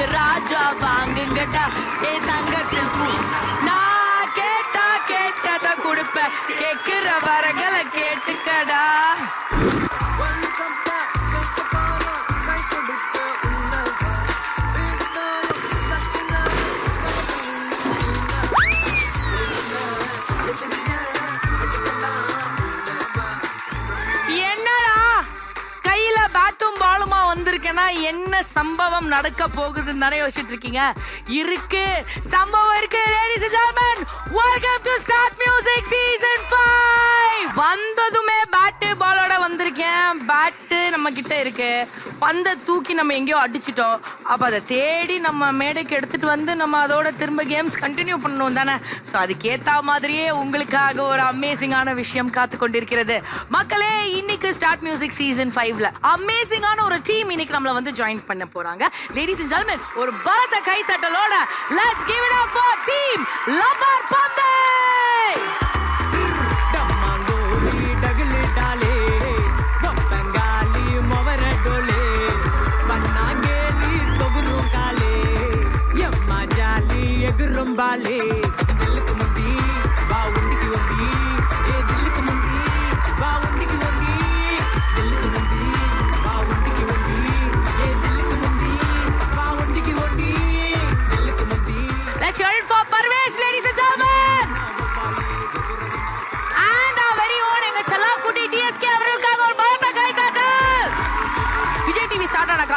எனக்கு ராஜா வாங்குங்கடா. ஏ தங்கத்தில் பூ நான் கேட்டா கேட்டதை கொடுப்பேன். கேட்கிற வரங்களை கேட்டுக்கடா. என்ன சம்பவம் நடக்க போகுதுன்னு தானே யோசிச்சுட்டு இருக்கீங்க? இருக்கு. சம்பவம் இருக்கு ladies and gentlemen welcome to start music season 5 நம்ம கிட்ட இருக்கு. பந்தை தூக்கி நம்ம எங்கேயோ அடிச்சிட்டோம். அப்ப அதை தேடி நம்ம மேடைக்கு எடுத்துட்டு வந்து நம்ம அதோட திரும்ப கேம்ஸ் கண்டினியூ பண்ணணும் தானே? ஸோ அதுக்கேற்ற மாதிரியே உங்களுக்காக ஒரு அமேசிங்கான விஷயம் காத்து கொண்டிருக்கிறது. மக்களே இன்னைக்கு ஸ்டார்ட் மியூசிக் சீசன் ஃபைவ்ல அமேசிங்கான ஒரு டீம் இன்னைக்கு நம்மள வந்து ஜாயின் பண்ண போறாங்க. லேடிஸ் அண்ட் ஜென்டில்மேன் ஒரு பலத்த கை தட்டலோட let's give it up for team Lubber பந்தை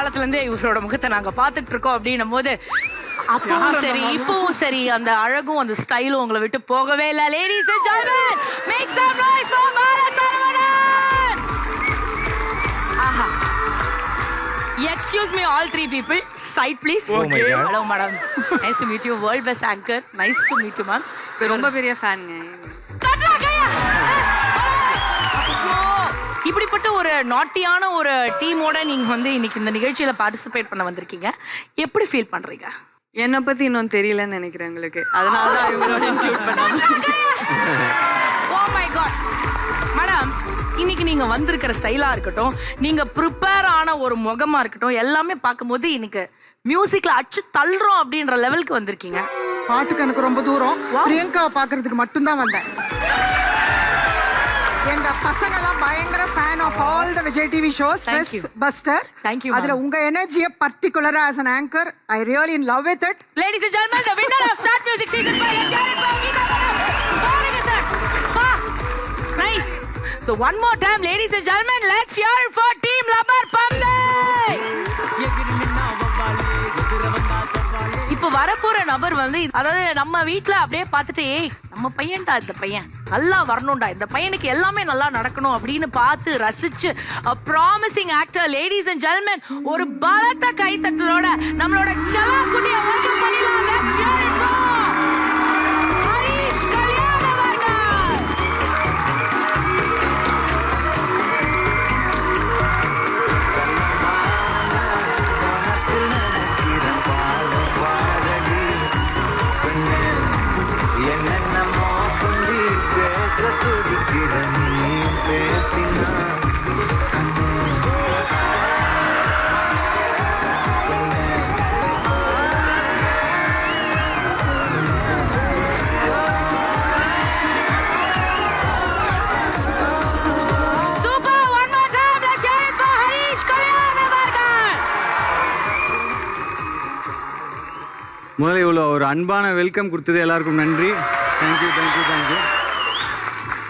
டிவி ஸ்டார்ட் ஆன காலத்துல இருந்தே இவரோட முகத்தை நாங்க பார்த்துட்டு இருக்கோம் அப்படின்னும் போது அப்பவும் சரி இப்பவும் சரி அந்த அழகும் அந்த ஸ்டைலும் உங்களை விட்டு போகவே இல்லை. Ladies and gentlemen make some noise for Bala Saravanan Aha. Excuse me all three people side please Okay. Hello madam nice to meet you world best anchor nice to meet you ma'am ரொம்ப பெரிய ஃபேனுங்க ஒரு நாட்டியான ஒரு டீமோட நீங்க வந்து இன்னைக்கு இந்த நிகழ்ச்சியில பார்ட்டிசிபேட் பண்ண வந்திருக்கீங்க. எப்படி ஃபீல் பண்றீங்க? என்னை பத்தி இன்னும் தெரியலன்னு நினைக்கிறேன் உங்களுக்கு. அதனால தான் இவங்களோட இன்க்ளூட் பண்ணாங்க ஓ மை காட் மேடம் இன்னைக்கு நீங்க வந்திருக்கிற ஸ்டைலா இருக்கட்டும் நீங்க ப்ரிப்பேர் ஆன ஒரு முகமா இருக்கட்டும் எல்லாமே பார்க்கும்போது இன்னைக்கு மியூசிக்ல அச்சு தள்ளுறோம் அப்படின்ற லெவலுக்கு வந்திருக்கீங்க. பாட்டுக்கு எனக்கு ரொம்ப தூரம். பிரியங்கா பாக்குறதுக்கு மட்டும்தான் வந்தேன். எங்க பசங்க எல்லாம் பயங்கர fan of all the Vijay TV shows Thank ஸ்ட்ரெஸ் you. பஸ்டர் Thank you, ma'am. அதுல உங்க எனர்ஜியை particularly as an anchor I really in love with it Ladies and gentlemen, the winner of Start Music Season 5, let's hear it for Geeta madam. பாருங்க sir. பா. Nice. So one more time, ladies and gentlemen, let's hear it for Team Labar இப்போ வரப்போற நபர் வந்து அதாவது நம்ம வீட்டில் அப்படியே பார்த்துட்டு ஏய் நம்ம பையன்டா இந்த பையன். நல்லா வரணும்டா. இந்த பையனுக்கு எல்லாமே நல்லா நடக்கணும். அப்படின்னு பார்த்து ரசிச்சு promising actor ladies and gentlemen ஒரு பலத்த கைத்தட்டலோட நம்மளோட செலா குட்டியை வெல்கம் பண்ணிடலாம் முதல்ல இவ்வளோ ஒரு அன்பான வெல்கம் கொடுத்தது எல்லாருக்கும் நன்றி. தேங்க்யூ தேங்க்யூ தேங்க்யூ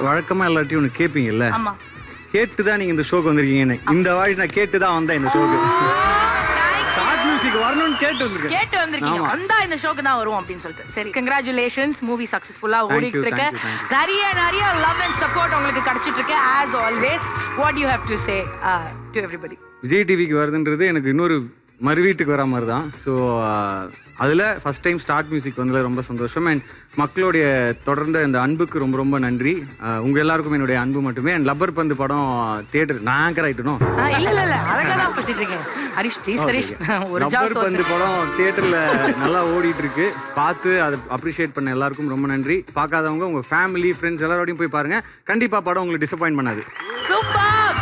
வழக்கமாக எல்லாத்தையும் ஒன்று கேட்பீங்கல்ல கேட்டு தான் நீங்கள் இந்த ஷோக்கு வந்திருக்கீங்கன்னு. இந்த வாட்டி நான் கேட்டு தான் வந்தேன் இந்த ஷோக்கு ஷார்ட் மியூசிக் வரணும்னு கேட்டு வந்திருக்கேன். கேட்டு வந்திருக்கீங்க. வந்தா இந்த ஷோக்கு தான் வரும் அப்படின்னு சொல்லிட்டு. சரி கங்க்ராச்சுலேஷன்ஸ் மூவி சக்சஸ்ஃபுல்லா Thank ஓடிட்டு இருக்கு. நிறைய நிறைய லவ் அண்ட் சப்போர்ட் உங்களுக்கு கிடைச்சிட்டு இருக்கு. As always what you have to say to everybody Vijay டிவிக்கு வருதுன்றது எனக்கு இன்னொரு மறு வீட்டுக்கு வர மாதிரி தான் ஸோ அதில் ஃபஸ்ட் டைம் ஸ்டார்ட் மியூசிக் வந்ததில் ரொம்ப சந்தோஷம். அண்ட் மக்களுடைய தொடர்ந்த இந்த அன்புக்கு ரொம்ப ரொம்ப நன்றி. அஹ், உங்க எல்லாருக்கும் என்னுடைய அன்பு மட்டுமே. அண்ட் லப்பர் பந்து படம் தியேட்டர் நான் ஆங்கர் ஜாப் ரப்பர் பந்து படம் தியேட்டர்ல நல்லா ஓடிட்டு இருக்கு. பார்த்து அதை அப்ரிஷியேட் பண்ண எல்லாருக்கும் ரொம்ப நன்றி. பார்க்காதவங்க உங்க ஃபேமிலி ஃப்ரெண்ட்ஸ் எல்லாரோடையும் போய் பாருங்க. கண்டிப்பா படம் உங்களுக்கு டிசப்பாயின்ட் பண்ணாது. Super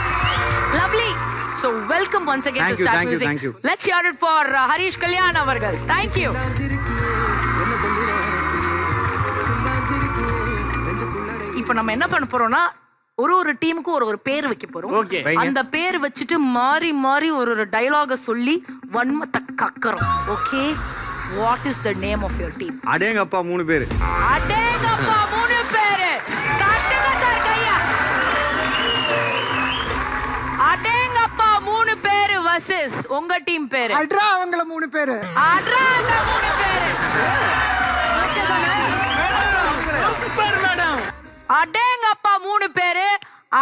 lovely so welcome once again Thank to you, start thank you, thank you. Music let's hear it for Harish Kalyan அவர்கள் தேங்க் யூ இப்போ நம்ம என்ன பண்ண போறோம்னா ஒரு ஒரு டீமுக்கு ஒரு ஒரு பேர் வைக்க போறோம். அந்த பேர் வச்சுட்டு மாறி மாறி ஒரு ஒரு டயலாக சொல்லி வன்மத்தை கக்கறோம். Okay what is the name of your team அடேங்கப்பா மூணு பேர். அடேங்கப்பா வர்சஸ் உங்க டீம் பேரு? அல்ட்ரா அவங்கள மூணு பேரு. அட்ரா அந்த மூணு பேரு. அடேங்கப்பா மூணு பேரு.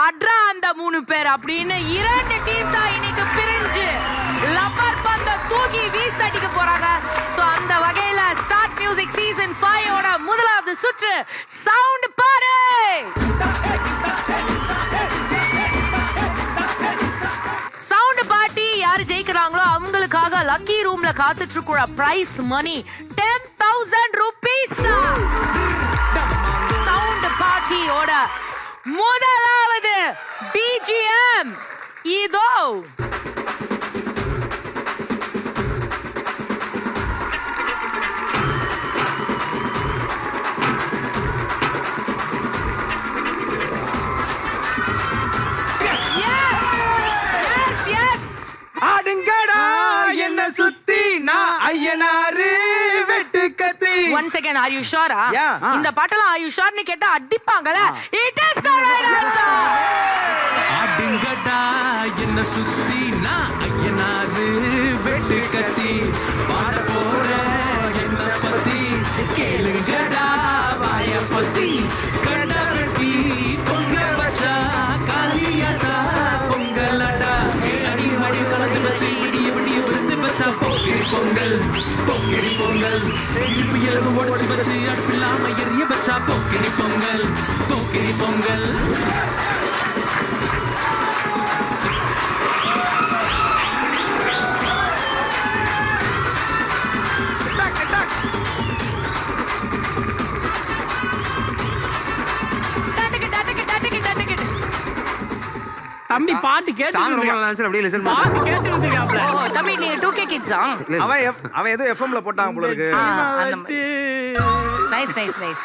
அட்ரா அந்த மூணு பேர் அப்படின்னு இரண்டு டீம்ஸா இன்னைக்கு பிரிஞ்சு லப்பர் பந்த தூக்கி வீசடிக்க போறாங்க. சோ அந்த வகையில ஸ்டார்ட் மியூசிக் சீசன் 5 ஓட முதலாவது சுற்று சவுண்ட் பாரு லக்கி ரூம்ல காத்துட்டு இருக்கிற prize money ten thousand rupees sound பார்ட்டியோட முதலாவது பிஜிஎம் இதோ ஒன் செகண்ட் ஆர் யூ ஷோரா. இந்த பாட்டெல்லாம் ஆர் யூ ஷோர்னு கேட்டா அடிப்பாங்கல it is the right answer ஆடுங்கடா என்ன சுத்தி நான் ஐயனாரு வெட்டு கத்தி. பாட போற என்ன பத்தி. கேளுங்கடா வாய பத்தி. கண்ட வெட்டி பொங்க வச்சா. பொக்கிரி பொங்கல். இடுப்பு எலும்பு உடைச்சு வச்சு அடுப்பில்லாம எரிய வச்சா பொக்கிரி பொங்கல் பொக்கிரி பொங்கல். தம்பி பாட்டு கேட்டு சாங் ரொம்ப வந்திருக்கான். நல்லா இருந்துச்சு அப்படியே லிசன் பாட்டு கேட்டு வந்திருக்காப்ல. ஓ தம்பி நீங்க 2K கிட்ஸா அவன் அவன் ஏதோ எஃப்எம்ல போட்டான் போல இருக்கு. Nice nice nice.